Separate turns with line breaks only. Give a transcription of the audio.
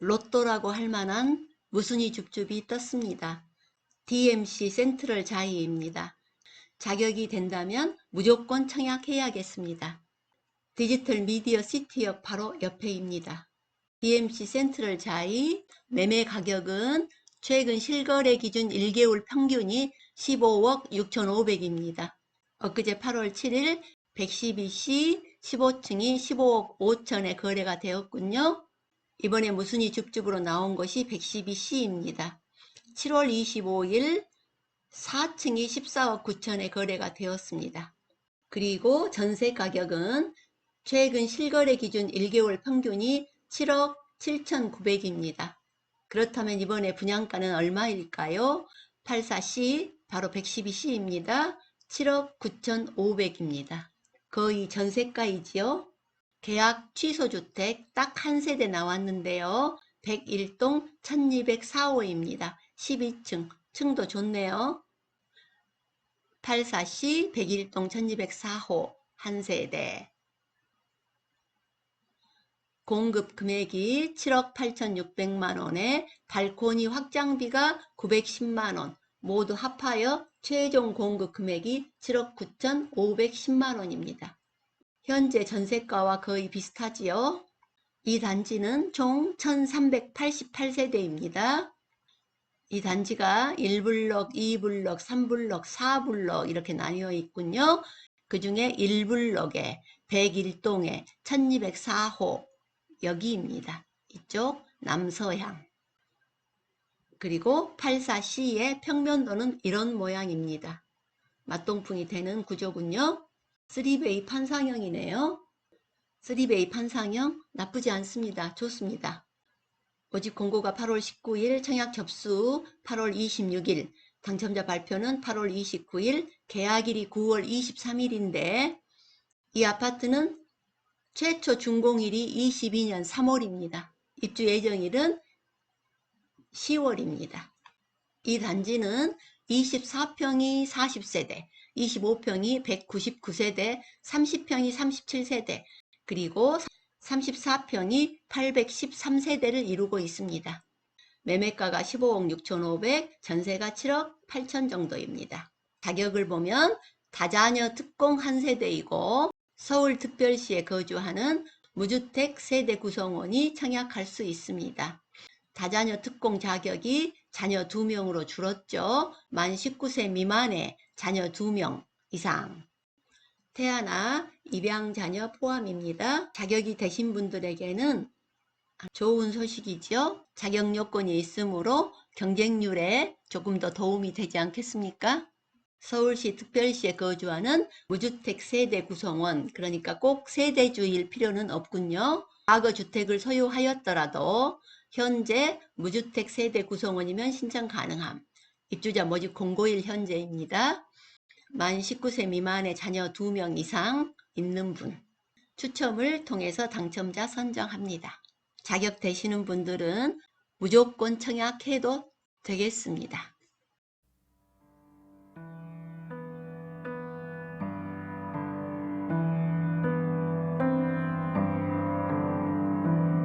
로또라고 할 만한 무순이 줍줍이 떴습니다. DMC 센트럴 자이입니다. 자격이 된다면 무조건 청약해야겠습니다. 디지털 미디어 시티역 바로 옆에입니다. DMC 센트럴 자이 매매 가격은 최근 실거래 기준 1개월 평균이 15억 6,500입니다. 엊그제 8월 7일 112C 15층이 15억 5천에 거래가 되었군요. 이번에 무순이 줍줍으로 나온 것이 112C입니다. 7월 25일 4층이 14억 9천에 거래가 되었습니다. 그리고 전세 가격은 최근 실거래 기준 1개월 평균이 7억 7,900입니다. 그렇다면 이번에 분양가는 얼마일까요? 84C 바로 112C입니다. 7억 9,500입니다. 거의 전세가이지요. 계약 취소 주택 딱 한 세대 나왔는데요. 101동 1204호입니다. 12층, 층도 좋네요. 84C 101동 1204호 한 세대. 공급 금액이 7억 8,600만 원에 발코니 확장비가 910만 원, 모두 합하여 최종 공급 금액이 7억 9,510만 원입니다. 현재 전세가와 거의 비슷하지요. 이 단지는 총 1388세대입니다. 이 단지가 1블럭, 2블럭, 3블럭, 4블럭 이렇게 나뉘어 있군요. 그 중에 1블럭에 101동에 1204호 여기입니다. 이쪽 남서향. 그리고 84C의 평면도는 이런 모양입니다. 맞동풍이 되는 구조군요. 3베이 판상형이네요. 3베이 판상형 나쁘지 않습니다. 좋습니다. 모집 공고가 8월 19일, 청약 접수 8월 26일, 당첨자 발표는 8월 29일, 계약일이 9월 23일인데 이 아파트는 최초 준공일이 22년 3월입니다. 입주 예정일은 10월입니다. 이 단지는 24평이 40세대, 25평이 199세대, 30평이 37세대, 그리고 34평이 813세대를 이루고 있습니다. 매매가가 15억 6,500, 전세가 7억 8천 정도입니다. 가격을 보면 다자녀 특공 한 세대이고 서울특별시에 거주하는 무주택 세대 구성원이 청약할 수 있습니다. 다자녀 특공 자격이 자녀 2명으로 줄었죠. 만 19세 미만의 자녀 2명 이상. 태아나 입양 자녀 포함입니다. 자격이 되신 분들에게는 좋은 소식이죠. 자격 요건이 있으므로 경쟁률에 조금 더 도움이 되지 않겠습니까? 서울시 특별시에 거주하는 무주택 세대 구성원, 그러니까 꼭 세대주일 필요는 없군요. 과거 주택을 소유하였더라도 현재 무주택 세대 구성원이면 신청 가능함. 입주자 모집 공고일 현재입니다. 만 19세 미만의 자녀 2명 이상 있는 분. 추첨을 통해서 당첨자 선정합니다. 자격 되시는 분들은 무조건 청약해도 되겠습니다.